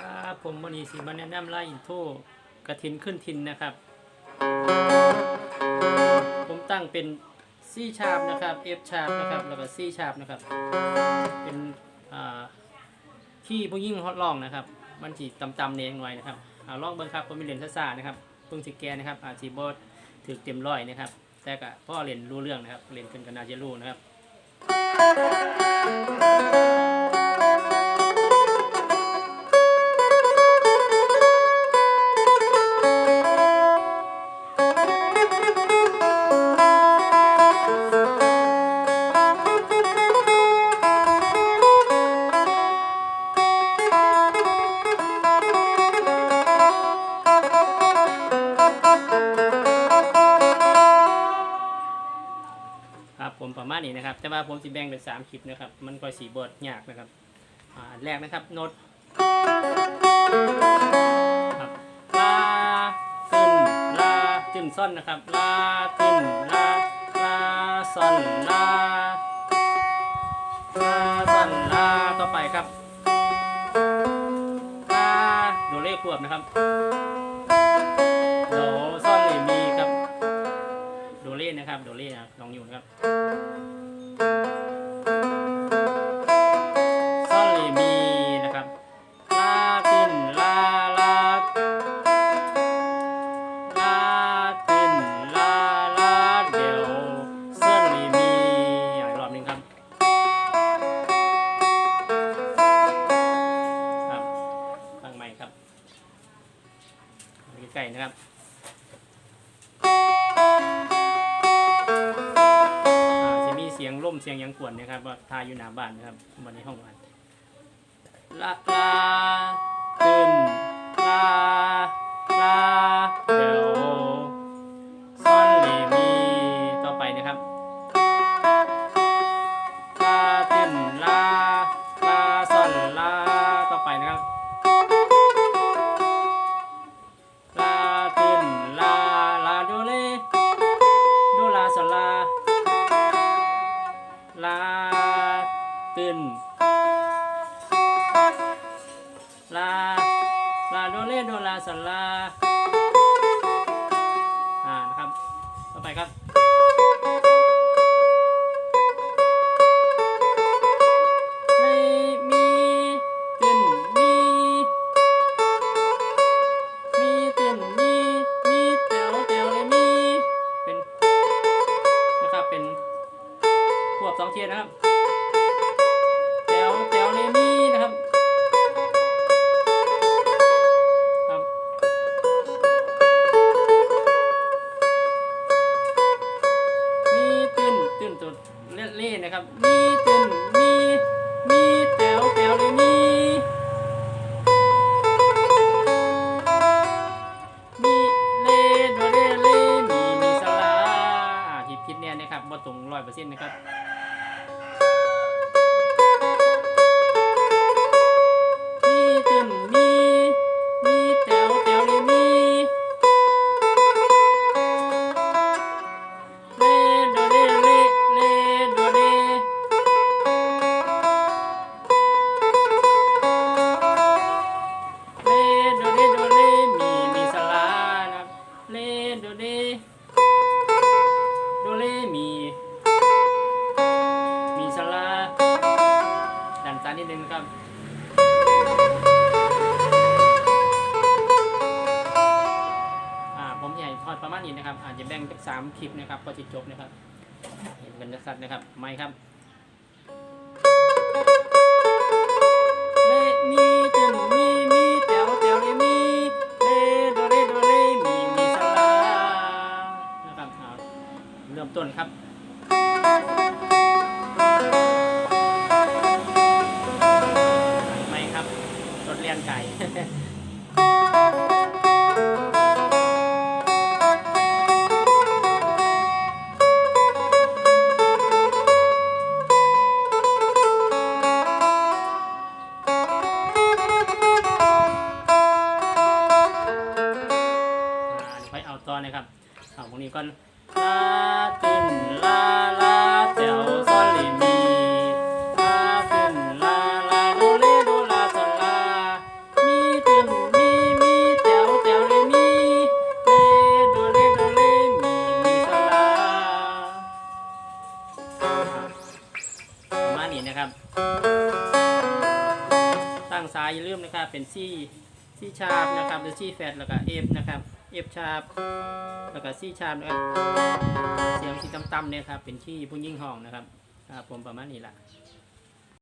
ครับผมวันนี้สิมาแนะนำไล่อินโทรกระถินขึ้นทินนะครับ ผมตั้งเป็น C ชาร์ปนะครับ F ชาร์ปนะครับแล้วก็ C ชาร์ปนะครับ เป็นอ่าที่ผู้ยิ่งฮอตลองนะครับ มันจีต่ำๆเนงหน่อยนะครับเอาลองเบิ้งครับผมมีเหรียญซ่าๆนะครับเพิ่งสิแกนะครับอาจีบอสถือเต็มร้อยนะครับ แต่ก็พ่อเหรียนรู้เรื่องนะครับเหรียนเป็นกันนาจรู้นะครับ ผมประมาณนี้นะครับ แต่ว่าผมสิแบ่งเป็น3คลิปนะครับ มันก็สีบทยากนะครับอันแรกนะครับโน้ตครับลาตึนลาตึนซ่อนนะครับลาตึนลาลาซ่อนลาลาซ่อนลาต่อไปครับลาโดเล่ควบนะครับโดซ่อนเลมีครับ โดเล่นะครับ โดเล่นะลองอยู่นะครับ นะครับจะมีเสียงล่มเสียงยังกวนนะครับว่าทายอยู่หน้าบ้านนะครับวันนี้ห้องบ้านลาลา ลา ตื่นลา ลาโดเลโดลาสลา อ่า นะครับ ต่อไปครับ ควบสองเทียนนะครับแต๋วแต๋วเลมีนะครับครับมีตื่นตื่นตัวเล่เล่นะครับ มีตื่นมีมีแต๋วแต๋วเลมีมีเลโดเรเลมีมีสลาอ่าผิดผิดเนี่ยนะครับบ่ตรงร้อยเปอร์เซ็นต์นะครับ มีมีมีแต๋วแต๋วเลมีเลโดเรเลเลโดเรเลโดเรโดเรมีมีสลานะครับเลโดเรโดเรมีมีสลาดันซ้ายนิดนึงนครับ อดประมาณนี้นะครับ อาจจะแบ่งเป็นสามคลิปนะครับก็จะจบนะครับ เห็นกันสัดๆนะครับ ไม่ครับเลมีตึงมี นะครับเอาตวงนี้ก่อนลาตินลาลาแถวซอนลิมีลาตินลาลาดูเลดูลาซอนลามีตึมมีมีแถวแถวเลมีเลดูเลดูเลมีมีซอนลาประมาณนี้นะครับ ตั้งซ้ายอย่าลืมนะครับเป็นซี่ ซี่ชาร์ปนะครับ หรือซี่แฟดแล้วก็ F นะครับ F ชาร์ปแล้วก็ซี่ชาร์ปนะครับเสียงที่ต่ำๆเนี่ยครับเป็นที่ผู้ยิ่งห้องนะครับครับผมประมาณนี้ละ